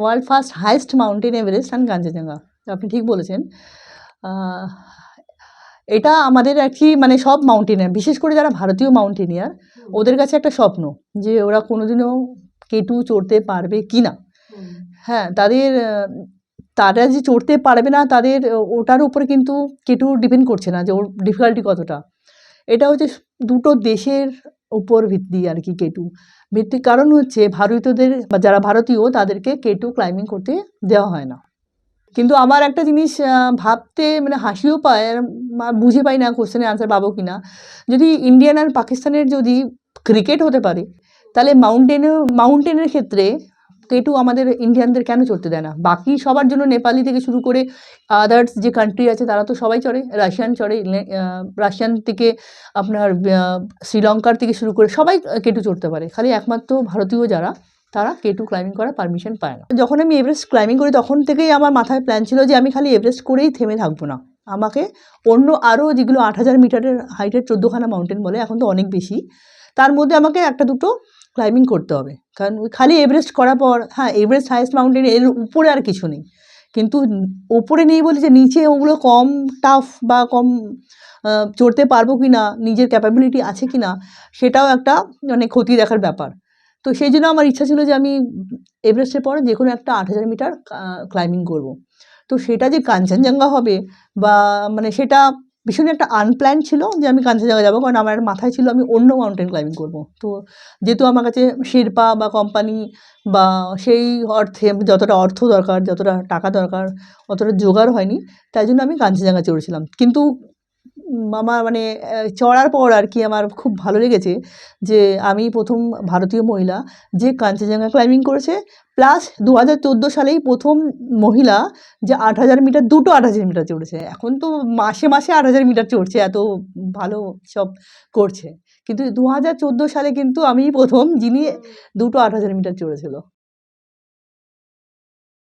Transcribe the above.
World first highest mountain Everest and Kanchenjunga আপনি ঠিক বলেছেন। এটা আমাদের আর কি মানে সব মাউন্টেনিয়ার বিশেষ করে যারা ভারতীয় মাউন্টেনিয়ার ওদের কাছে একটা স্বপ্ন যে ওরা কোনোদিনও কেটু চড়তে পারবে কি না হ্যাঁ তাদের তারা যে চড়তে পারবে না তাদের ওটার উপরে কিন্তু কেটু ডিপেন্ড করছে না যে ওর ডিফিকাল্টি কতটা। এটা হচ্ছে দুটো দেশের উপর ভিত্তি আর কি কেটু ভিত্তির কারণ হচ্ছে ভারতীয়দের বা যারা ভারতীয়, তাদেরকে কেটু ক্লাইম্বিং করতে দেওয়া হয় না। কিন্তু আমার একটা জিনিস ভাবতে মানে হাসিও পায় আর বুঝে পাই না কোশ্চেনের আনসার পাবো কি না যদি ইন্ডিয়ান আর পাকিস্তানের যদি ক্রিকেট হতে পারে, তাহলে মাউন্টেনের মাউন্টেনের ক্ষেত্রে কেটু আমাদের ইন্ডিয়ানদের কেন চড়তে দেয় না? বাকি সবার জন্য নেপালি থেকে শুরু করে আদার্স যে কান্ট্রি আছে, তারা তো সবাই চড়ে। রাশিয়ান চড়ে রাশিয়ান থেকে আপনার শ্রীলঙ্কার থেকে শুরু করে সবাই কেটু চড়তে পারে। খালি একমাত্র ভারতীয় যারা, তারা কেটু ক্লাইম্বিং করার পারমিশন পায় না। যখন আমি এভারেস্ট ক্লাইম্বিং করি, তখন থেকেই আমার মাথায় প্ল্যান ছিল যে আমি খালি এভারেস্ট করেই থেমে থাকব না। আমাকে অন্য আরও যেগুলো আট হাজার মিটারের হাইটের চোদ্দোখানা মাউন্টেন বলে, এখন তো অনেক বেশি, তার মধ্যে আমাকে একটা দুটো ক্লাইম্বিং করতে হবে। কারণ খালি এভারেস্ট করার পর হ্যাঁ এভারেস্ট হাইয়েস্ট মাউন্টেন এর উপরে আর কিছু নেই। কিন্তু ওপরে নেই বলে যে নিচে ওগুলো কম টাফ বা কম চড়তে পারব কি না নিজের ক্যাপাবিলিটি আছে কি না সেটাও একটা মানে ক্ষতি দেখার ব্যাপার। তো সেই জন্য আমার ইচ্ছা ছিল যে আমি এভারেস্টের পর যে কোনো একটা আট হাজার মিটার ক্লাইম্বিং করব। তো সেটা যে কাঞ্চনজঙ্ঘা হবে বা মানে সেটা ভীষণ একটা আনপ্ল্যান ছিল যে আমি কাঞ্চা জায়গা যাব, কারণ আমার মাথায় ছিল আমি অন্য মাউন্টেন ক্লাইম্বিং করব। তো যেহেতু আমার কাছে শেরপা বা কোম্পানি বা সেই অর্থে যতটা অর্থ দরকার, যতটা টাকা দরকার, অতটা জোগাড় হয়নি, তাই জন্য আমি কাঞ্চনজঙ্ঘা চড়েছিলাম। কিন্তু আমার মানে চড়ার পর আর কি আমার খুব ভালো লেগেছে যে আমি প্রথম ভারতীয় মহিলা যে কাঞ্চনজঙ্ঘা ক্লাইম্বিং করেছে প্লাস দু হাজার চোদ্দ সালেই প্রথম মহিলা যে আট হাজার মিটার দুটো আট হাজার মিটার চড়েছে। এখন তো মাসে মাসে আট হাজার মিটার চড়ছে, এত ভালো সব করছে। কিন্তু দু হাজার চোদ্দ সালে কিন্তু আমি প্রথম যিনি দুটো আট হাজার মিটার চড়েছিল।